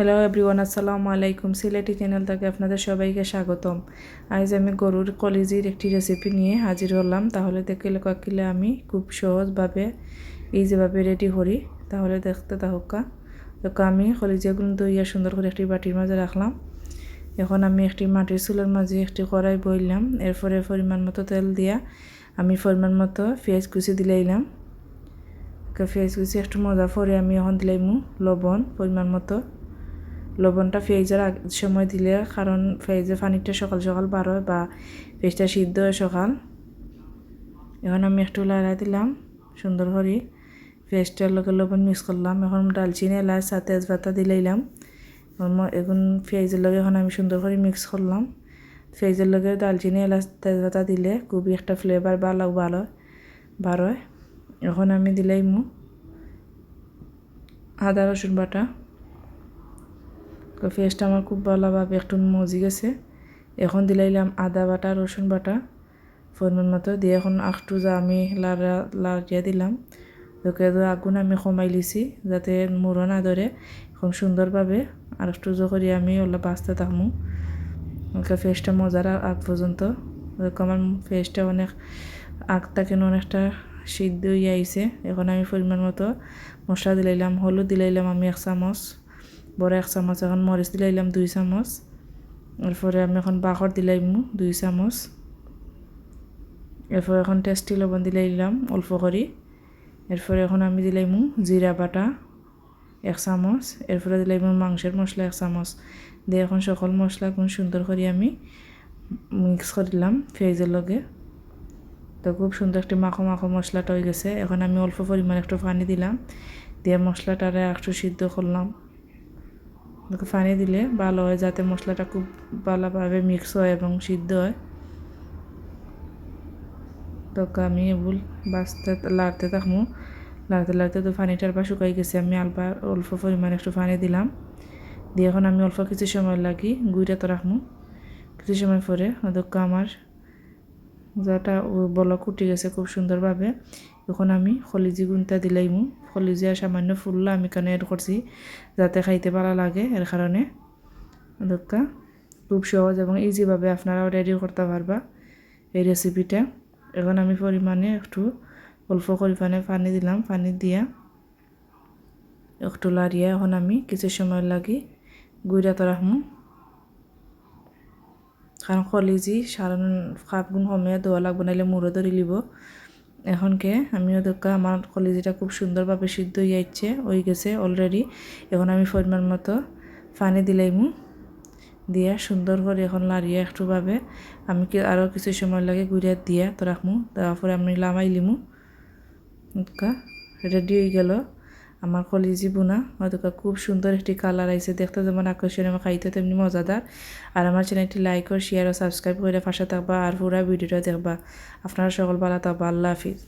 Hello everyone আসসালামু আলাইকুম Sylheti channel থেকে আপনাদের সবাইকে স্বাগতম। আজ আমি গরুর কলিজির একটি রেসিপি নিয়ে হাজির হলাম। তাহলে দেখে কিলে আমি খুব সহজভাবে ইজিভাবে রেডি করি। তাহলে দেখতে তাহকা তো আমি কলিজিয়াগুলো দইয়া সুন্দর করে একটি বাটির মাঝে রাখলাম। এখন আমি একটি মাটির চুলের মাঝে একটি কড়াই বইলাম। এরপরে পরিমাণ মতো তেল দিয়া আমি পরিমাণ মতো পেঁয়াজ কুচি দিলাইলাম। পেঁয়াজ কুচি একটু মজা পরে আমি এখন দিলাইমু লবণ, পরিমাণ মতো। লবণটা পেঁয়াজের সময় দিলে, কারণ পেঁয়াজের পানিটা সকাল সকাল বার হয় বা পেঁয়াজটা সিদ্ধ হয় সকাল। এখন আমি একটু লাড়াই দিলাম, সুন্দর করে। পেঁয়াজটার লগে লবণ মিক্স করলাম। এখন ডালচিনি, এলাচ আর তেজপাতা দিলাইলাম। এখন পেঁয়াজের লগে এখন আমি সুন্দর করে মিক্স করলাম। পেঁয়াজের লগে ডালচিনি, এলাচ, তেজপাতা দিলে খুবই একটা ফ্লেভার ভালো ভালো বার হয়। এখন আমি দিলাইমু আদা, রসুন বাটা। ফেসটা আমার খুব ভালোভাবে একটু মজি গেছে। এখন দিলাইলাম আদা বাটা, রসুন বাটা। পরিমাণ মতো দিয়ে এখন আখটু যা আমি লাড়া, লাড়িয়া দিলাম। তোকে আগুন আমি কমাই লিছি, যাতে মুড়ো না ধরে এখন সুন্দরভাবে। আর একটু করি আমি অলপ বাঁচতে থাকব ফেসটা মজার আগ পর্যন্ত। আমার ফেসটা অনেক আগটা কেন অনেকটা সিদ্ধ হয়ে আইছে। এখন আমি পরিমাণ মতো মশলা দিলাইলাম হলুদ দিলাইলাম আমি এক চামচ। বড় এক চামচ, এখন মরিচ দিলাইলাম দুই চামচ। এরপরে আমি এখন বাখর দিলাইমু দুই চামচ। এরপরে এখন টেস্টি লবণ দিলাইলাম অল্প করে এরপরে এখন আমি দিলাইমু জিরা বাটা, এক চামচ। এরপরে দিলাইমু মাংসের মশলা এক চামচ। দিয়ে এখন সকল মশলা কোন সুন্দর করে আমি মিক্স করে দিলাম পেঁয়াজের লগে। তো খুব সুন্দর একটি মাখো মাখো মশলাটা হয়ে গেছে এখন আমি অল্প পরিমাণ একটু পানি দিলাম। দিয়ে মশলাটারে একটু সিদ্ধ করলাম পানি দিলে ভালো হয়, যাতে মশলাটা খুব ভালোভাবে মিক্স হয় এবং সিদ্ধ হয়। তো আমি এগুল বাঁচতে লাড়তে থাকব। লাড়তে লাড়তে তো পানিটার বা শুকাই গেছে, আমি আলবা অল্প পরিমাণে একটু পানি দিলাম। দিয়ে এখন আমি অল্প কিছু সময় লাগি গুঁড়া তো রাখব। কিছু সময় পরে অধ্যক্ষ আমার যাটা বলক উঠে গেছে খুব সুন্দরভাবে, এখন আমি খলিজি গুণটা দিলাইমু। খলিজি আর সামান্য ফুললা আমি কানে এড করছি, যাতে খাইতে ভালো লাগে এর কারণে। দোকা খুব সহজ এবং ইজিভাবে আপনারাও রেডি করতে পারবা এই রেসিপিটা এখন আমি পরিমাণে একটু অল্প পরিমাণে পানি দিলাম, পানি দিয়া একটু লাড়িয়ে এখন আমি কিছু সময় লাগি গুঁড়া তো রাখব কারণ কলিজি সারান কাপ গুণ সময়ে দোয়া লাগবো, নাইলে মুড়ো ধরে লিব এখনকে আমিও দেখা আমার কলিজিটা খুব সুন্দরভাবে সিদ্ধ হয়ে যাচ্ছে, হয়ে গেছে অলরেডি এখন আমি পরিমাণ মতো পানি দিলাইমু দিয়া সুন্দর করে এখন লাড়িয়ে একটুভাবে। আমি কি আরও কিছু সময় লাগে ঘুরিয়া দিয়া তো রাখমু, তারপরে আমি লামাই লিমু। রেডি হয়ে গেল। আমার কলিজি বোনা হয়তো খুব সুন্দর একটি কালার আইসে দেখতে যেমন আকর্ষণীয় খাইতে তেমনি মজাদার। আর আমার চ্যানেলটি লাইক ও শেয়ার ও সাবস্ক্রাইব করে ফাঁসা থাকবা, আর পুরা ভিডিওটা দেখবা। আপনারা সকল ভালো থাকবা, আল্লাহ হাফিজ।